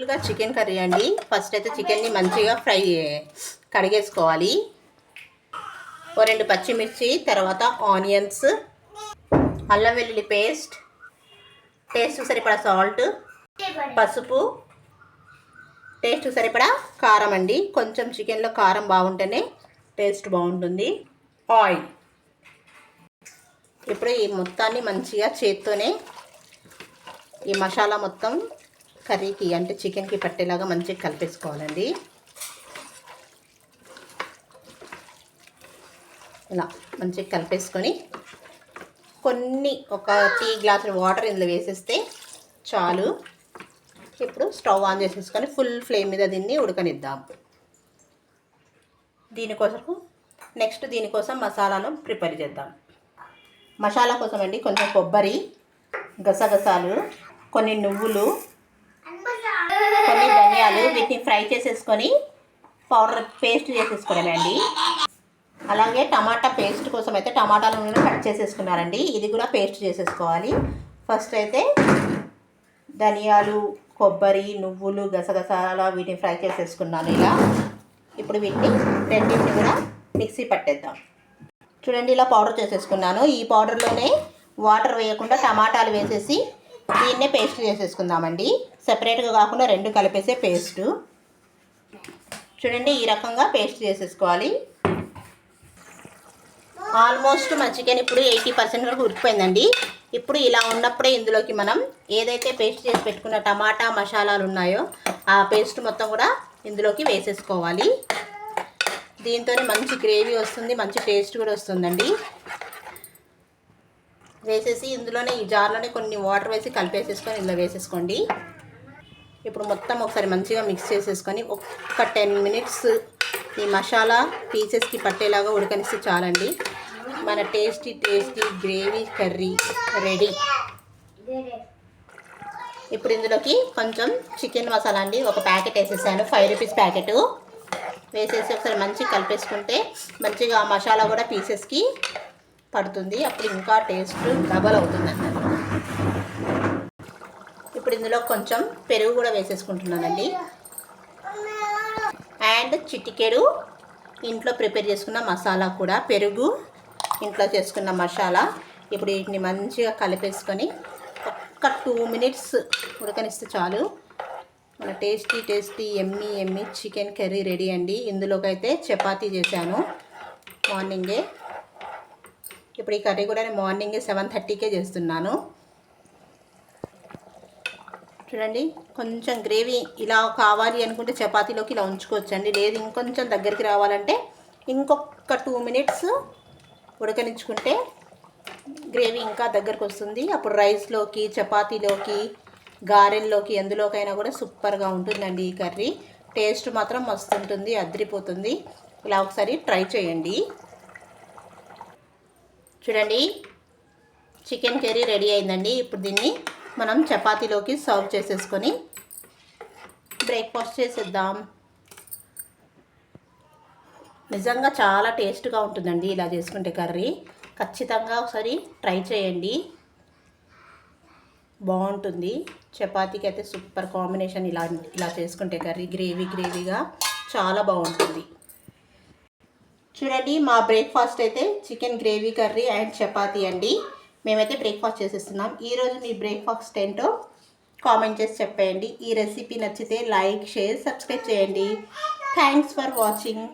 సింపుల్గా chicken curry అండి. First అయితే చికెన్ని మంచిగా ఫ్రై కడిగేసుకోవాలి. ఓ రెండు పచ్చిమిర్చి తర్వాత ఆనియన్స్ అల్లం వెల్లుల్లి పేస్ట్ టేస్ట్ సరిపడా సాల్ట్ పసుపు టేస్ట్ సరిపడా కారం అండి. కొంచెం చికెన్లో కారం బాగుంటేనే టేస్ట్ బాగుంటుంది. ఆయిల్. ఇప్పుడు ఈ మొత్తాన్ని మంచిగా చేత్తోనే ఈ మసాలా మొత్తం కర్రీకి అంటే చికెన్కి పట్టేలాగా మంచిగా కలిపేసుకోవాలండి. ఇలా మంచిగా కలిపేసుకొని కొన్ని ఒక టీ గ్లాస్ వాటర్ ఇందులో వేసేస్తే చాలు. ఇప్పుడు స్టవ్ ఆన్ చేసేసుకొని ఫుల్ ఫ్లేమ్ మీద దీన్ని ఉడకనిద్దాం. దీనికోసం నెక్స్ట్ దీనికోసం మసాలాను ప్రిపేర్ చేద్దాం. మసాలా కోసం అండి కొంచెం కొబ్బరి గసగసాలు కొన్ని నువ్వులు కొన్ని ధనియాలు వీటిని ఫ్రై చేసేసుకొని పౌడర్ పేస్ట్ చేసేసుకోవడమే అలాగే టమాటా పేస్ట్ కోసం అయితే టమాటాలను కట్ చేసేసుకున్నారండి. ఇది కూడా పేస్ట్ చేసేసుకోవాలి. ఫస్ట్ అయితే ధనియాలు కొబ్బరి నువ్వులు గసగసాల వీటిని ఫ్రై చేసేసుకున్నాను ఇలా. ఇప్పుడు వీటిని రెండింటిని కూడా మిక్సీ పట్టేద్దాం. చూడండి ఇలా పౌడర్ చేసేసుకున్నాను. ఈ పౌడర్లోనే వాటర్ వేయకుండా టమాటాలు వేసేసి దీన్నే పేస్ట్ చేసేసుకుందామండి. సపరేట్గా కాకుండా రెండు కలిపేసే పేస్టు చూడండి ఈ రకంగా పేస్ట్ చేసేసుకోవాలి. ఆల్మోస్ట్ మన చికెన్ ఇప్పుడు ఎయిటీ పర్సెంట్ వరకు ఉడికిపోయిందండి. ఇప్పుడు ఇలా ఉన్నప్పుడే ఇందులోకి మనం ఏదైతే పేస్ట్ చేసి పెట్టుకున్న టమాటా మసాలాలు ఉన్నాయో ఆ పేస్ట్ మొత్తం కూడా ఇందులోకి వేసేసుకోవాలి. దీంతో మంచి గ్రేవీ వస్తుంది మంచి టేస్ట్ కూడా వస్తుందండి. వేసేసి ఇందులోనే ఈ జార్లోనే కొన్ని వాటర్ వేసి కలిపేసేసుకొని ఇందులో వేసేసుకోండి. ఇప్పుడు మొత్తం ఒకసారి మంచిగా మిక్స్ చేసేసుకొని ఒక్క టెన్ మినిట్స్ ఈ మసాలా పీసెస్కి పట్టేలాగా ఉడకనిస్తే చాలండి. మన tasty tasty gravy curry ready ఇప్పుడు ఇందులోకి కొంచెం చికెన్ మసాలా అండి. ఒక ప్యాకెట్ వేసేసాను. ఫైవ్ రూపీస్ ప్యాకెట్ వేసేసి ఒకసారి మంచిగా కలిపేసుకుంటే మంచిగా ఆ మసాలా కూడా పీసెస్కి పడుతుంది. అప్పుడు ఇంకా టేస్ట్ డబల్ అవుతుంది అన్నమాట ఇప్పుడు ఇందులో కొంచెం పెరుగు కూడా వేసేసుకుంటున్నానండి. అండ్ చిటికెడు ఇంట్లో ప్రిపేర్ చేసుకున్న మసాలా కూడా పెరుగు ఇంట్లో చేసుకున్న మసాలా. ఇప్పుడు వీటిని మంచిగా కలిపేసుకొని ఒక్క టూ మినిట్స్ ఉడకనిస్తే చాలు. మన tasty tasty yummy yummy chicken curry ready అండి. ఇందులోకైతే చపాతీ చేశాను మార్నింగే. ఇప్పుడు ఈ కర్రీ కూడా నేను మార్నింగే సెవెన్ థర్టీకే చేస్తున్నాను. చూడండి కొంచెం గ్రేవీ ఇలా కావాలి అనుకుంటే చపాతీలోకి ఇలా ఉంచుకోవచ్చండి. లేదు ఇంకొంచెం దగ్గరికి రావాలంటే ఇంకొక టూ మినిట్స్ ఉడకనించుకుంటే గ్రేవీ ఇంకా దగ్గరకు వస్తుంది. అప్పుడు రైస్లోకి చపాతీలోకి గారెల్లోకి ఎందులోకైనా కూడా సూపర్గా ఉంటుందండి ఈ కర్రీ. టేస్ట్ మాత్రం మస్తు ఉంటుంది అద్రిపోతుంది. ఇలా ఒకసారి ట్రై చేయండి. చూడండి చికెన్ కర్రీ రెడీ అయిందండి. ఇప్పుడు దీన్ని మనం చపాతీలోకి సర్వ్ చేసేసుకొని బ్రేక్ఫాస్ట్ చేసేద్దాం. నిజంగా చాలా టేస్ట్గా ఉంటుందండి ఇలా చేసుకుంటే కర్రీ. ఖచ్చితంగా ఒకసారి ట్రై చేయండి. బాగుంటుంది. చపాతీకి అయితే సూపర్ కాంబినేషన్ ఇలా ఇలా చేసుకుంటే కర్రీ గ్రేవీ గ్రేవీగా చాలా బాగుంటుంది. చూడండి మా బ్రేక్ఫాస్ట్ అయితే chicken gravy curry and chapati అండి. మేమైతే బ్రేక్ఫాస్ట్ చేసేస్తున్నాం. ఈరోజు మీ బ్రేక్ఫాస్ట్ ఏంటో కామెంట్ చేసి చెప్పేయండి. ఈ రెసిపీ నచ్చితే లైక్ షేర్ సబ్స్క్రైబ్ చేయండి. Thanks for watching